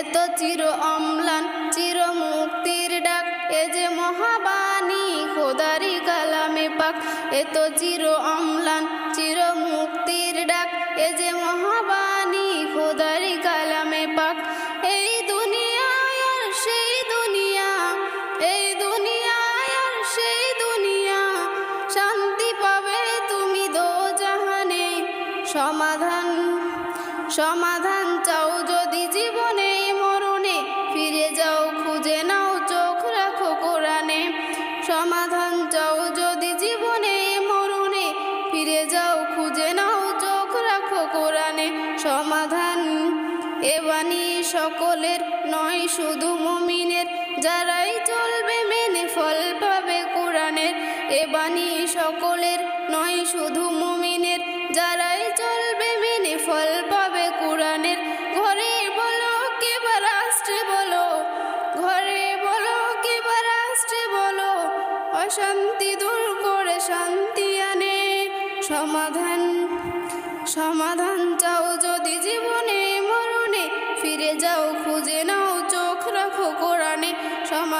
এত চির অম্লান, চির মুক্তির ডাক, এ যে মহাবাণী, খোদারি কালামে পাক। এত চির অম্লান, চির মুক্তির ডাক, এ যে মহাবাণী, খোদারি কালামে পাক। এই দুনিয়ায় আর সেই দুনিয়া, এই দুনিয়ায় আর সেই দুনিয়া, শান্তি পাবে তুমি দো জাহানে সমাধান সমাধান এ বাণী সকলের নয়, শুধু মুমিনের। যারাই চলবে মেনে ফল পাবে কোরআনের। এ বাণী সকলের নয়, শুধু মুমিনের। যারাই চলবে মেনে ফল পাবে কোরআনের। ঘরে বলো কেবা রাষ্ট্রে বলো? ঘরে বলো কেবা রাষ্ট্রে বলো? অশান্তি দূর করে শান্তি আনে। সমাধান সমাধান চাও